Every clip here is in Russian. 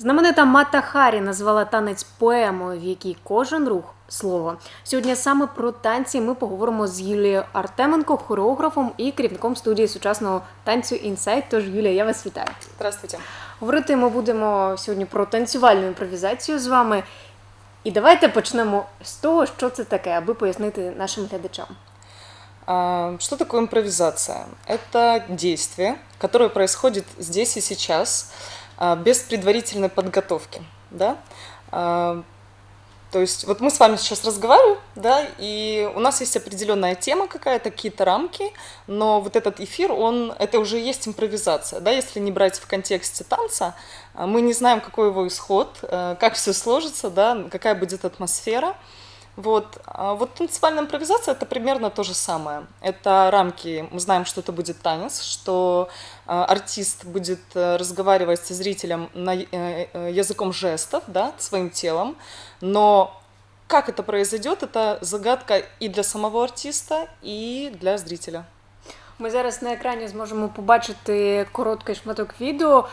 Знаменита Мата Харі назвала танець поемою, в якій кожен рух слово. Сьогодні саме про танці ми поговоримо з Юлією Артеменко, хореографом і керівником студії сучасного танцю Інсайт. Тож, Юлія, я вас вітаю. Здравствуйте. Говорити ми будемо сьогодні про танцювальну імпровізацію з вами. І давайте почнемо з того, що це таке, аби пояснити нашим глядачам. Что такое импровизация? Это действие, которое происходит здесь и сейчас, без предварительной подготовки. Да? А, То есть вот мы с вами сейчас разговариваем, да, и у нас есть определенная тема какая-то, какие-то рамки, но вот этот эфир, он, это уже есть импровизация, да, если не брать в контексте танца, а, мы не знаем, какой его исход, как все сложится, да, какая будет атмосфера, вот. А вот танцевальная импровизация это примерно то же самое. Это рамки, мы знаем, что это будет танец, что артист будет э, разговаривать со зрителем на, э, э, языком жестов, да, своим телом, но как это произойдет, это загадка и для самого артиста, и для зрителя. Ми зараз на екрані зможемо побачити короткий шматок відео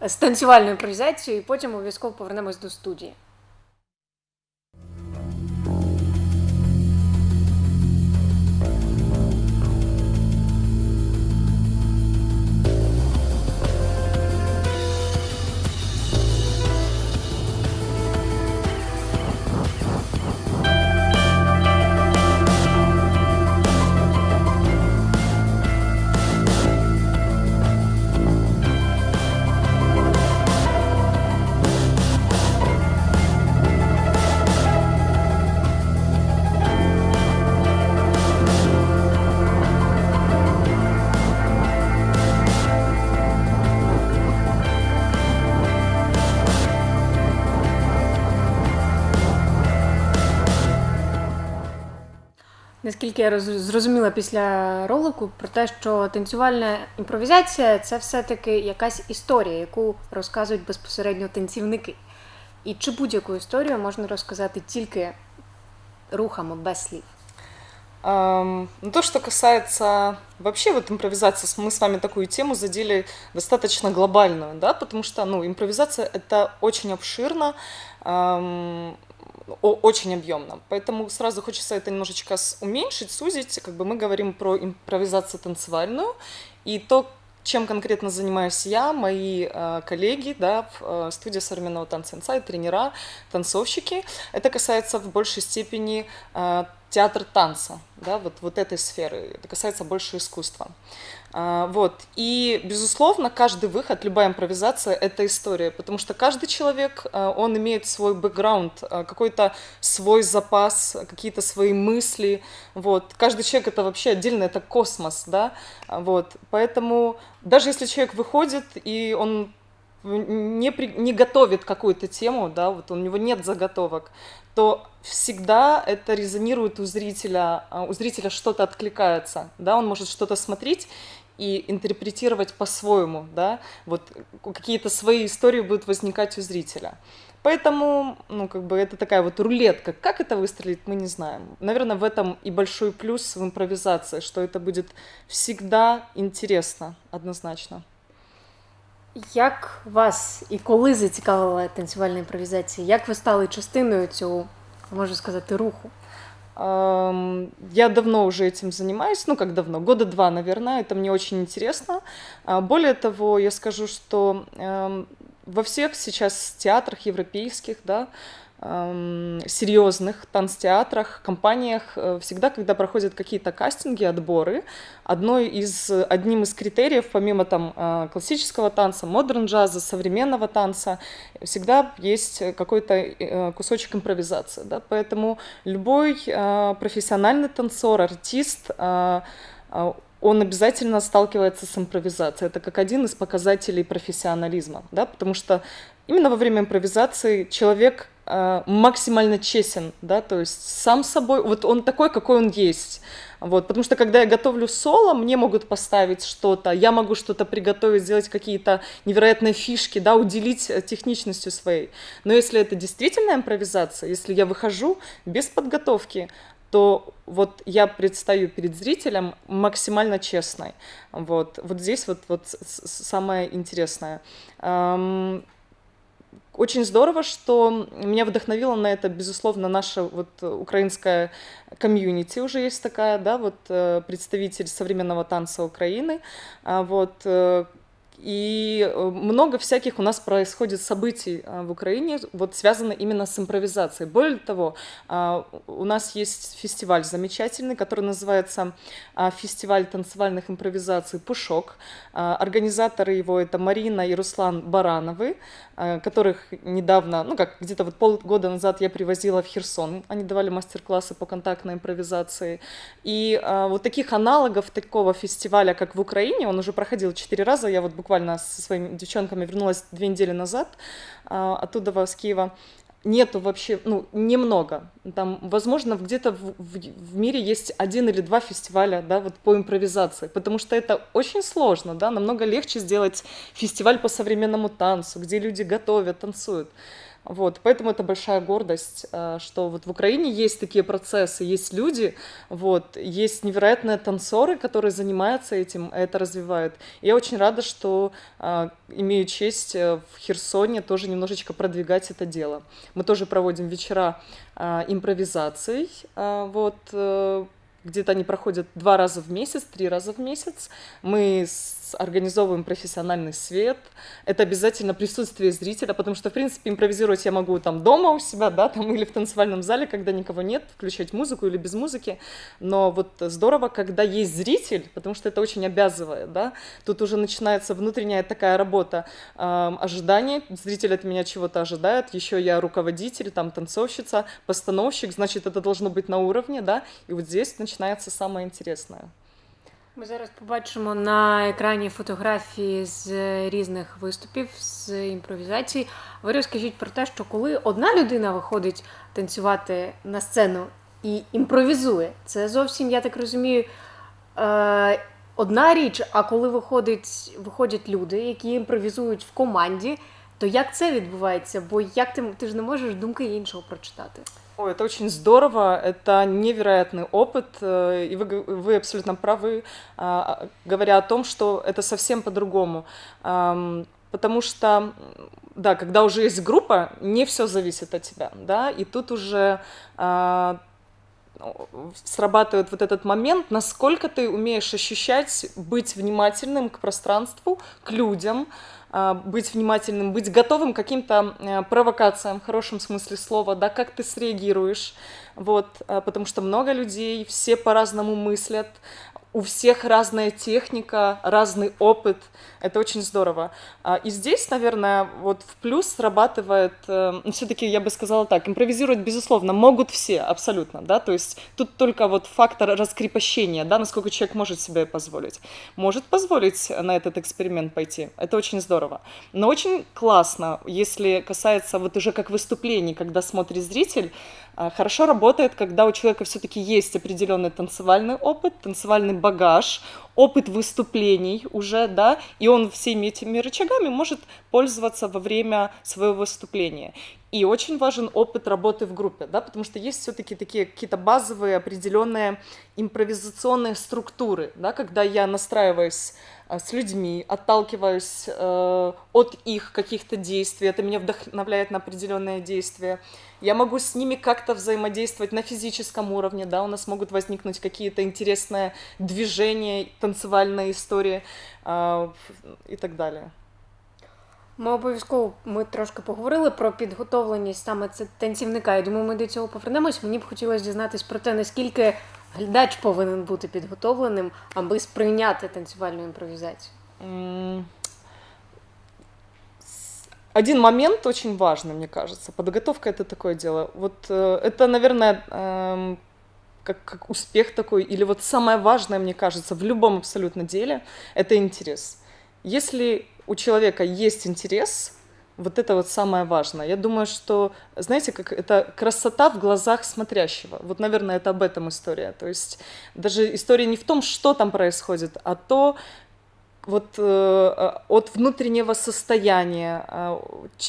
з танцювальною імпровізацією, і потім обов'язково повернемось до студії. Наскільки я зрозуміла після ролику про те, що танцювальна імпровізація це все-таки якась історія, яку розказують безпосередньо танцівники. І чи будь-яку історію можна розказати тільки рухами без слів. Ну, то, что касается вообще вот импровизации, мы с вами такую тему задели достаточно глобальную, да, потому что, ну, импровизация это очень обширно, о- очень объемно, поэтому сразу хочется это немножечко уменьшить, сузить, как бы мы говорим про импровизацию танцевальную, и то, чем конкретно занимаюсь я, мои э, коллеги, да, в э, студии современного танца Insight, тренера, танцовщики, это касается в большей степени э, театр танца, да, вот, вот этой сферы. Это касается больше искусства. А, Вот. И, безусловно, каждый выход, любая импровизация – это история, потому что каждый человек, э, он имеет свой бэкграунд, э, какой-то свой запас, какие-то свои мысли. Вот. Каждый человек – это вообще отдельно, это космос, да, А, вот. Поэтому даже если человек выходит, и он не, при- не готовит какую-то тему, да, вот у него нет заготовок, то всегда это резонирует у зрителя, а, у зрителя что-то откликается, да, он может что-то смотреть и интерпретировать по-своему, да, вот какие-то свои истории будут возникать у зрителя. Поэтому, ну, как бы это такая вот рулетка. Как это выстрелить, мы не знаем. Наверное, в этом и большой плюс в импровизации, что это будет всегда интересно, однозначно. Як вас і коли зацікавила танцювальна імпровізація? Як ви стали частиною цього, можу сказати, руху? Ам, Я давно уже этим занимаюсь, ну как давно, года два, наверное, это мне очень интересно. А, Более того, я скажу, что эм, во всех сейчас театрах европейских, да, эм, серьезных танцтеатрах, компаниях, э, всегда, когда проходят какие-то кастинги, отборы, одной из, одним из критериев, помимо там э, классического танца, модерн джаза, современного танца, всегда есть какой-то э, кусочек импровизации, да, поэтому любой э, профессиональный танцор, артист, э, он обязательно сталкивается с импровизацией. Это как один из показателей профессионализма, да, потому что именно во время импровизации человек максимально честен, да, то есть сам собой, вот он такой, какой он есть. Вот, потому что когда я готовлю соло, мне могут поставить что-то, я могу что-то приготовить, сделать какие-то невероятные фишки, да, уделить э, техничностью своей. Но если это действительно импровизация, если я выхожу без подготовки, то вот я предстаю перед зрителем максимально честной. Вот, вот здесь вот, вот самое интересное. Очень здорово, что меня вдохновило на это, безусловно, наша вот украинская комьюнити уже есть такая, да, вот э, представитель современного танца Украины, а, вот, э, и э, много всяких у нас происходит событий а, в Украине, вот связано именно с импровизацией. Более того, а, у нас есть фестиваль замечательный, который называется а, фестиваль танцевальных импровизаций «Пушок». Организаторы его это Марина и Руслан Барановы, которых недавно, ну как где-то вот полгода назад я привозила в Херсон. Они давали мастер-классы по контактной импровизации. И вот таких аналогов такого фестиваля, как в Украине, он уже проходил четыре раза, я вот буквально буквально со своими девчонками вернулась две недели назад а, оттуда с Киева. Нету вообще, ну, немного. Там, возможно, где-то в, в, в мире есть один или два фестиваля, да, вот по импровизации, потому что это очень сложно, да, намного легче сделать фестиваль по современному танцу, где люди готовят, танцуют. Вот, поэтому это большая гордость, э, что вот в Украине есть такие процессы, есть люди, вот, есть невероятные танцоры, которые занимаются этим, это развивают. Я очень рада, что э, имею честь э, в Херсоне тоже немножечко продвигать это дело. Мы тоже проводим вечера импровизаций, вот, где-то они проходят два раза в месяц, три раза в месяц. Мы организовываем профессиональный свет. Это обязательно присутствие зрителя, потому что, в принципе, импровизировать я могу там дома у себя, да, там или в танцевальном зале, когда никого нет, включать музыку или без музыки. Но вот здорово, когда есть зритель, потому что это очень обязывает, да. Тут уже начинается внутренняя такая работа э, ожидания. Зритель от меня чего-то ожидает. Еще я руководитель, там танцовщица, постановщик, значит, это должно быть на уровне, да. И вот здесь начинается самое интересное. Ми зараз побачимо на екрані фотографії з різних виступів, з імпровізації. Ви розкажіть про те, що коли одна людина виходить танцювати на сцену і імпровізує, це зовсім, я так розумію, е, одна річ, а коли виходить, виходять люди, які імпровізують в команді, то як це відбувається? Бо як ти, ти ж не можеш думки іншого прочитати? Ой, это очень здорово, это невероятный опыт, э, и вы, вы абсолютно правы, а, говоря о том, что это совсем по-другому. Потому что, да, когда уже есть группа, не все зависит от тебя, да, и тут уже а, срабатывает вот этот момент, насколько ты умеешь ощущать, быть внимательным к пространству, к людям, быть внимательным, быть готовым к каким-то э, провокациям в хорошем смысле слова, да, как ты среагируешь, вот, а, потому что много людей, все по-разному мыслят, у всех разная техника, разный опыт. Это очень здорово. А, и здесь, наверное, вот в плюс срабатывает, э, ну, все-таки я бы сказала так, импровизировать, безусловно, могут все, абсолютно, да, то есть тут только вот фактор раскрепощения, да, насколько человек может себе позволить. Может позволить на этот эксперимент пойти, это очень здорово. Но очень классно, если касается вот уже как выступлений, когда смотрит зритель, а, хорошо работает, когда у человека все-таки есть определенный танцевальный опыт, танцевальный багаж, опыт выступлений уже, да, и он всеми этими рычагами может пользоваться во время своего выступления. И очень важен опыт работы в группе, да, потому что есть все-таки такие какие-то базовые определенные импровизационные структуры, да, когда я настраиваюсь с людьми, отталкиваюсь э, от их каких-то действий, это меня вдохновляет на определенные действия. Я могу с ними как-то взаимодействовать на физическом уровне, да, у нас могут возникнуть какие-то интересные движения, танцевальные истории э, и так далее. Ми обов'язково ми трошки поговорили про підготовленість саме це танцівника. Я думаю, ми до цього повернемось. Мені б хотілося дізнатись про те, наскільки глядач повинен бути підготовленим, аби сприйняти танцювальну імпровізацію. Один момент очень важный, мне кажется. Подготовка это такое дело. Вот э, это, наверное, э, как, как успех такой, или вот самое важное, мне кажется, в любом абсолютно деле, это интерес. Если у человека есть интерес, вот это вот самое важное. Я думаю, что, знаете, как это красота в глазах смотрящего. Вот, наверное, это об этом история. То есть даже история не в том, что там происходит, а то, вот э, от внутреннего состояния э,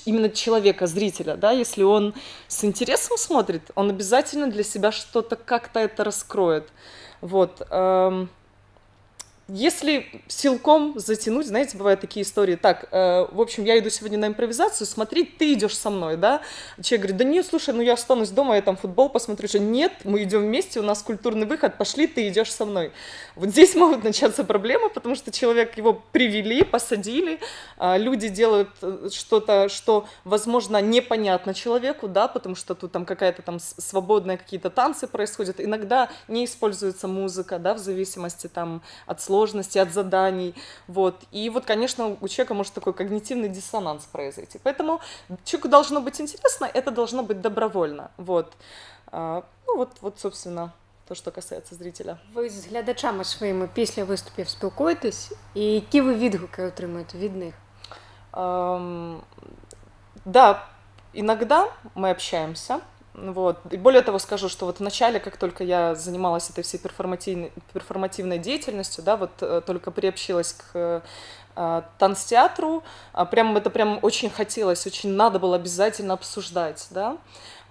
именно человека, зрителя, да, если он с интересом смотрит, он обязательно для себя что-то как-то это раскроет. Вот. Э, если силком затянуть, знаете, бывают такие истории, так, э, в общем, я иду сегодня на импровизацию, смотри, ты идешь со мной, да? Человек говорит, да нет, слушай, ну я останусь дома, я там футбол посмотрю, что нет, мы идем вместе, у нас культурный выход, пошли, ты идешь со мной. Вот здесь могут начаться проблемы, потому что человек его привели, посадили, а люди делают э, что-то, что, возможно, непонятно человеку, да, потому что тут там какая-то там свободная какие-то танцы происходят, иногда не используется музыка, да, в зависимости там от сложности, от заданий, вот. И вот, конечно, у человека может такой когнитивный диссонанс произойти. Поэтому человеку должно быть интересно, это должно быть добровольно, вот. А, Ну вот, вот, собственно, то, что касается зрителя. Ви з глядачами своїми після виступів спілкуєтесь, і які ви відгуки отримуєте від них? Ам, Да, иногда мы общаемся. вот. И более того скажу, что вот в начале, как только я занималась этой всей перформативной, перформативной деятельностью, да, вот э, только приобщилась к э, танцтеатру, а прям это прям очень хотелось, очень надо было обязательно обсуждать, да,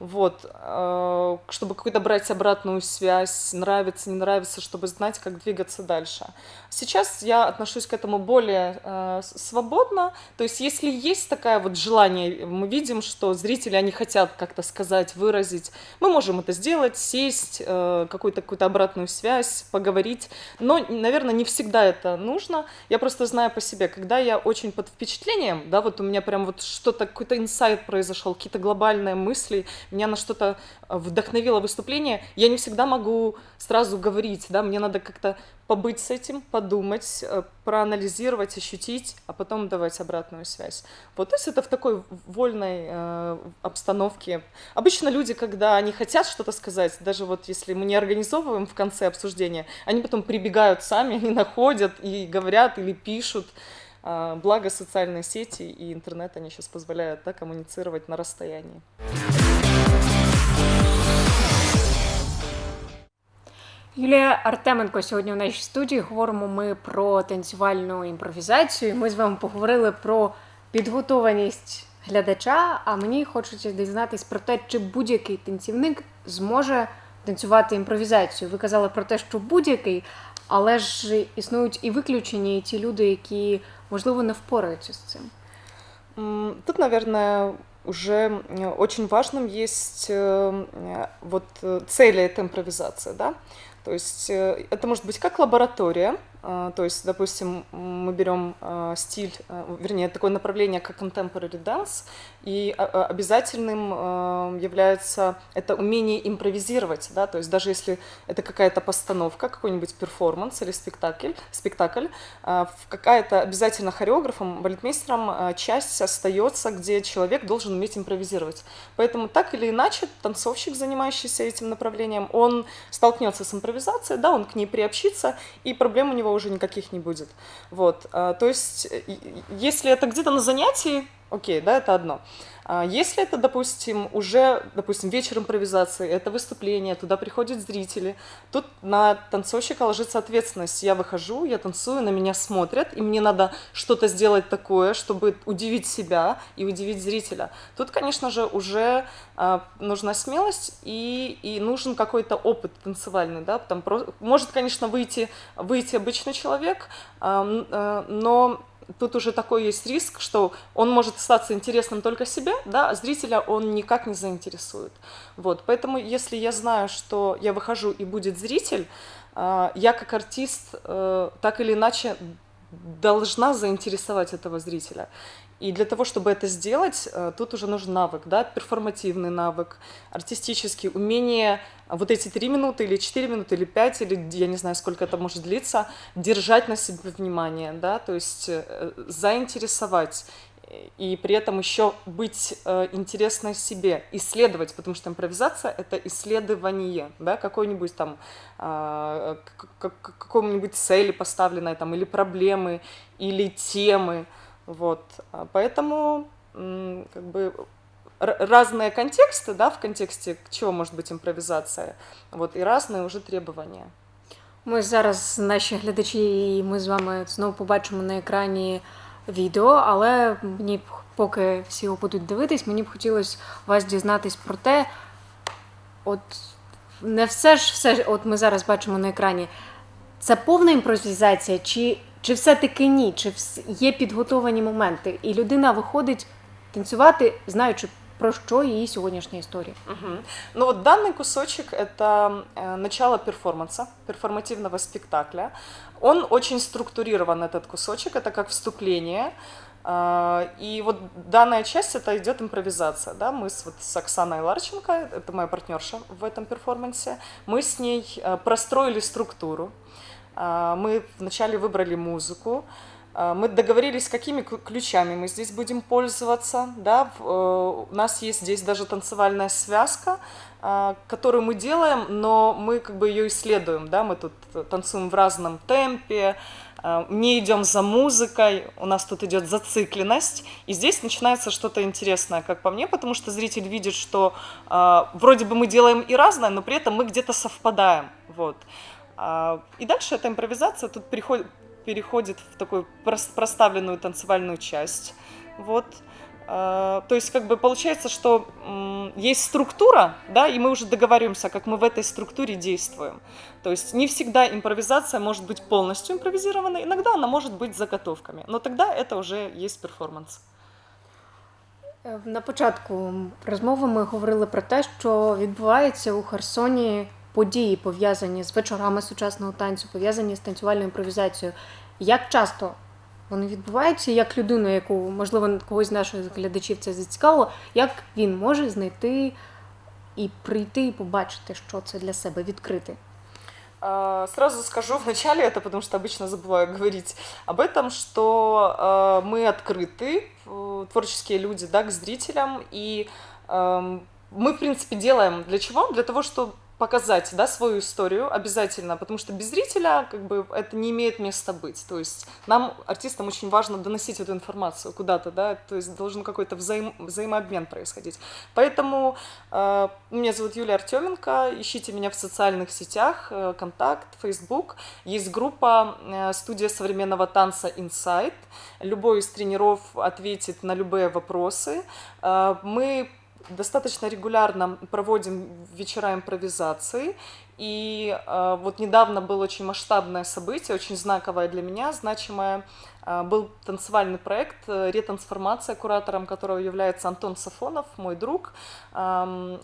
вот, э, чтобы какую-то брать обратную связь, нравится, не нравится, чтобы знать, как двигаться дальше. Сейчас я отношусь к этому более э, свободно, то есть если есть такое вот желание, мы видим, что зрители, они хотят как-то сказать, выразить, мы можем это сделать, сесть, э, какую-то какую-то обратную связь, поговорить, но, наверное, не всегда это нужно. Я просто знаю по себе, когда я очень под впечатлением, да, вот у меня прям вот что-то, какой-то инсайт произошел, какие-то глобальные мысли, меня на что-то э, вдохновило выступление, я не всегда могу сразу говорить, да, мне надо как-то побыть с этим, подумать, э, проанализировать, ощутить, а потом давать обратную связь. Вот, то есть это в такой вольной э, обстановке. Обычно люди, когда они хотят что-то сказать, даже вот если мы не организовываем в конце обсуждения, они потом прибегают сами, они находят и говорят или пишут. А, Благо социальные сети и интернет, они сейчас позволяют да, коммуницировать на расстоянии. Юлія Артеменко сьогодні у нашій студії. Говоримо ми про танцювальну імпровізацію. Ми з вами поговорили про підготованість глядача. А мені хочеться дізнатись про те, чи будь-який танцівник зможе танцювати імпровізацію. Ви казали про те, що будь-який, але ж існують і виключення, і ті люди, які можливо не впораються з цим. М, Тут, наверное, уже м, очень важным есть э, э, вот э, цели этой импровизации, да. То есть э, это может быть как лаборатория, то есть, допустим, мы берем а, стиль, а, вернее, такое направление, как contemporary dance, и а, а, обязательным а, является это умение импровизировать, да, то есть даже если это какая-то постановка, какой-нибудь перформанс или спектакль, спектакль, а, какая-то обязательно хореографом, балетмейстером а, часть остается, где человек должен уметь импровизировать. Поэтому так или иначе танцовщик, занимающийся этим направлением, он столкнется с импровизацией, да, он к ней приобщится, и проблем у него уже никаких не будет. Вот, а, то есть, если это где-то на занятии, окей, да, это одно. А Если это, допустим, уже, допустим, вечер импровизации, это выступление, туда приходят зрители, тут на танцовщика ложится ответственность. Я выхожу, я танцую, на меня смотрят, и мне надо что-то сделать такое, чтобы удивить себя и удивить зрителя. Тут, конечно же, уже а, нужна смелость и, и нужен какой-то опыт танцевальный, да, там может, конечно, выйти, выйти обычный человек, а, но тут уже такой есть риск, что он может остаться интересным только себе, да, а зрителя он никак не заинтересует. Вот, поэтому если я знаю, что я выхожу и будет зритель, а, я как артист э, так или иначе должна заинтересовать этого зрителя. И для того, чтобы это сделать, э, тут уже нужен навык, да, перформативный навык, артистический, умение вот эти три минуты или четыре минуты или пять, или я не знаю, сколько это может длиться, держать на себе внимание, да, то есть э, заинтересовать и при этом еще быть э, интересной себе, исследовать, потому что импровизация это исследование, да, какой-нибудь там а, к- к- к- какой-нибудь цели поставленной там или проблемы или темы, вот, А поэтому м, как бы р- разные контексты, да, в контексте чего может быть импровизация, вот, и разные уже требования. Ми зараз, наші глядачі, і ми з вами знову побачимо на екрані відео, але мені б, поки всі його будуть дивитись, мені б хотілося вас дізнатись про те, от не все ж все ж, от ми зараз бачимо на екрані. Це повна імпровізація, чи, чи все-таки ні? Чи вс- є підготовані моменти? І людина виходить танцювати, знаючи про що її сьогоднішня історія. Мгм. Ну вот данный кусочек это э, начало перформанса, перформативного спектакля. Он очень структурирован, этот кусочек, это как вступление. А, И вот данная часть это идет импровизация. Да? Мы с, вот, с Оксаной Ларченко, это моя партнерша в этом перформансе, мы с ней э, простроили структуру. а, Мы вначале выбрали музыку, а, мы договорились, какими ключами мы здесь будем пользоваться. Да? э, У нас есть здесь даже танцевальная связка, а, которую мы делаем, но мы как бы ее исследуем. Да? Мы тут э, танцуем в разном темпе, не идем за музыкой, у нас тут идет зацикленность, и здесь начинается что-то интересное, как по мне, потому что зритель видит, что вроде бы мы делаем и разное, но при этом мы где-то совпадаем. Вот. А, И дальше эта импровизация тут переходит, переходит в такую прос- проставленную танцевальную часть. Вот. А, То есть, как бы получается, что м, есть структура, да, и мы уже договариваемся, как мы в этой структуре действуем. То есть не всегда импровизация может быть полностью импровизированной, иногда она может быть с заготовками, но тогда это уже есть перформанс. Е, На початку розмови ми говорили про те, що відбувається у Херсоні події, пов'язані з вечорами сучасного танцю, пов'язані з танцювальною імпровізацією. Як часто вони відбуваються, як людина, яку, можливо, когось з наших глядачів це зацікавило, як він може знайти і прийти і побачити, що це для себе відкрити? А, Сразу скажу вначале это, потому что обычно забываю говорить об этом, что э, мы открыты, э, творческие люди, да, к зрителям, и эм, мы, в принципе, делаем для чего? Для того, чтобы показать, да, свою историю обязательно, потому что без зрителя, как бы, это не имеет места быть. То есть нам, артистам, очень важно доносить эту информацию куда-то, да, то есть должен какой-то взаим, взаимообмен происходить. Поэтому э, меня зовут Юлия Артеменко, ищите меня в социальных сетях, э, Контакт, Facebook. Есть группа э, студия современного танца Insight. Любой из тренеров ответит на любые вопросы. Э, Мы достаточно регулярно проводим вечера импровизации. И э, вот недавно было очень масштабное событие, очень знаковое для меня, значимое. Э, был танцевальный проект э, «Ретрансформация», куратором которого является Антон Сафонов, мой друг. Эм,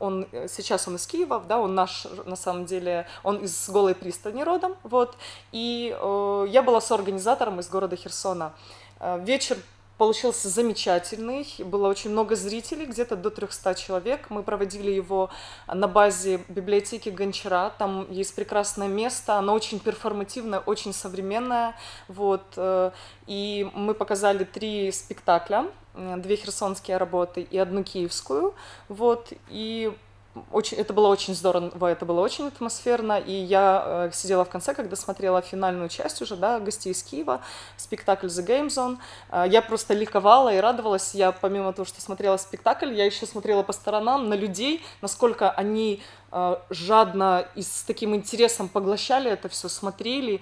он э, сейчас он из Киева, да, он наш на самом деле, он из Голой пристани родом, вот. И э, я была соорганизатором из города Херсона. Э, вечер получился замечательный, было очень много зрителей, где-то до 300 человек. Мы проводили его на базе библиотеки Гончара, там есть прекрасное место, оно очень перформативное, очень современное, вот. э, И мы показали три спектакля, э, две херсонские работы и одну киевскую, вот. И очень, это было очень здорово, это было очень атмосферно, и я э, сидела в конце, когда смотрела финальную часть уже, да, гостей из Киева, спектакль The Game Zone, Э, я просто ликовала и радовалась, я помимо того, что смотрела спектакль, я еще смотрела по сторонам на людей, насколько они э, жадно и с таким интересом поглощали это все, смотрели,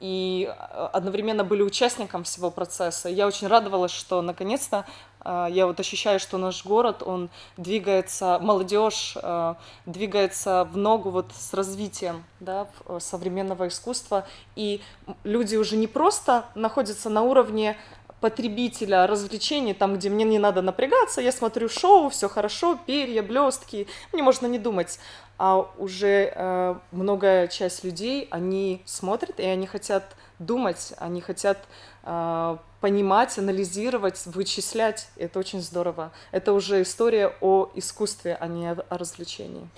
и э, одновременно были участником всего процесса. Я очень радовалась, что наконец-то я вот ощущаю, что наш город, он двигается, молодежь э, двигается в ногу вот с развитием да, э, современного искусства, и люди уже не просто находятся на уровне потребителя развлечений, там, где мне не надо напрягаться, я смотрю шоу, все хорошо, перья, блестки, мне можно не думать, а уже э, многая часть людей, они смотрят, и они хотят думать, они хотят э, понимать, анализировать, вычислять. Это очень здорово. Это уже история о искусстве, а не о, развлечении.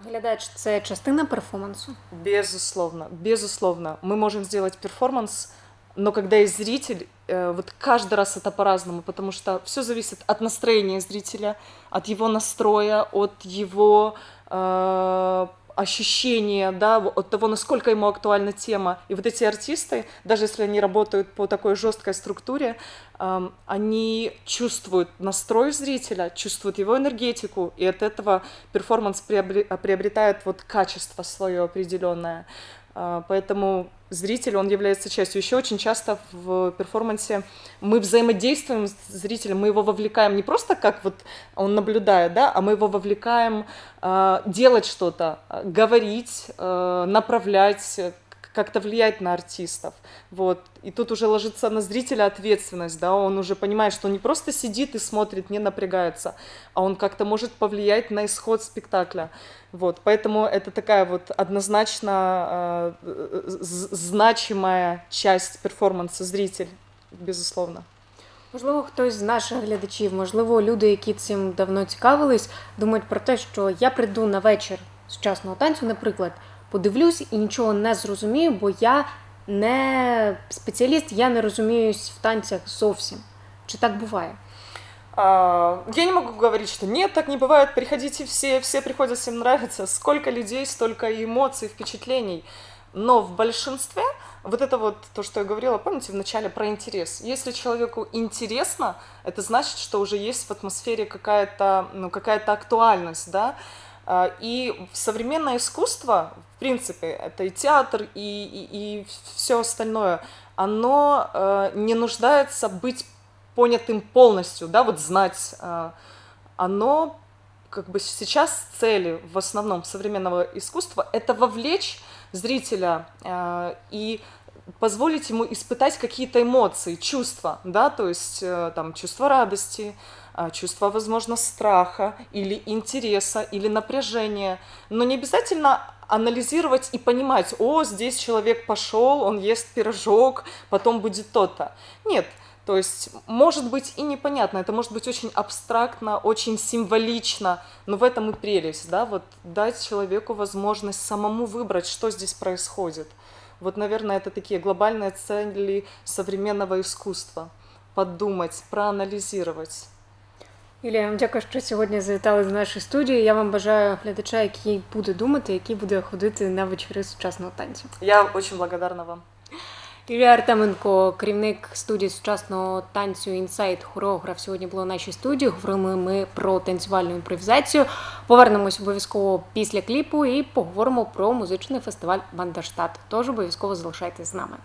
Глядач це частина перформансу. Безусловно, безусловно. Мы можем сделать перформанс, но когда есть зритель, э, вот каждый раз это по-разному, потому что все зависит от настроения зрителя, от его настроя, от его э, ощущения, да, от того, насколько ему актуальна тема. И вот эти артисты, даже если они работают по такой жесткой структуре, они чувствуют настрой зрителя, чувствуют его энергетику, и от этого перформанс приобре- приобретает вот качество свое определенное. А, Поэтому зритель, он является частью. Еще очень часто в перформансе мы взаимодействуем с зрителем, мы его вовлекаем не просто как вот он наблюдает, да, а мы его вовлекаем а, делать что-то, а, говорить, направлять, э, к- как-то влиять на артистов. Вот. И тут уже ложится на зрителя ответственность, да, он уже понимает, что он не просто сидит и смотрит, не напрягается, а он как-то может повлиять на исход спектакля. Вот, поэтому это такая вот однозначно э, з- значимая часть перформанса зритель, безусловно. Можливо, хтось з наших глядачів, можливо, люди, які цим давно цікавились, думають про те, що я прийду на вечір сучасного танцю, наприклад, подивлюсь і нічого не зрозумію, бо я не спеціаліст, я не розуміюсь в танцях зовсім. Чи так буває? А, Я не могу говорить, что нет, так не бывает. Приходите все, все приходят, всем нравится. Сколько людей, столько и эмоций, впечатлений. Но в большинстве вот это вот то, что я говорила, помните, в начале про интерес. Если человеку интересно, это значит, что уже есть в атмосфере какая-то ну, какая актуальность, да. А, И современное искусство, в принципе, это и театр, и, и, и все остальное, оно э, не нуждается быть понятым полностью, да, вот знать, э, оно как бы сейчас цели в основном современного искусства это вовлечь зрителя э, и позволить ему испытать какие-то эмоции, чувства, да, то есть э, там чувство радости, э, чувство, возможно, страха или интереса, или напряжения, но не обязательно анализировать и понимать, о, здесь человек пошел, он ест пирожок, потом будет то-то. Нет, то есть, может быть и непонятно, это может быть очень абстрактно, очень символично, но в этом и прелесть, да, вот дать человеку возможность самому выбрать, что здесь происходит. Вот, наверное, это такие глобальные цели современного искусства. Подумать, проанализировать. Ілля, я вам дякую, що сьогодні завітали до нашої студії. Я вам бажаю глядача, який буде думати, який буде ходити на вечори сучасного танцю. Я очень благодарна вам. Юлія Артеменко, керівник студії сучасного танцю Інсайт, хореограф, сьогодні була в нашій студії. Говорили ми про танцювальну імпровізацію. Повернемось обов'язково після кліпу і поговоримо про музичний фестиваль Бандерштат. Тож обов'язково залишайтесь з нами.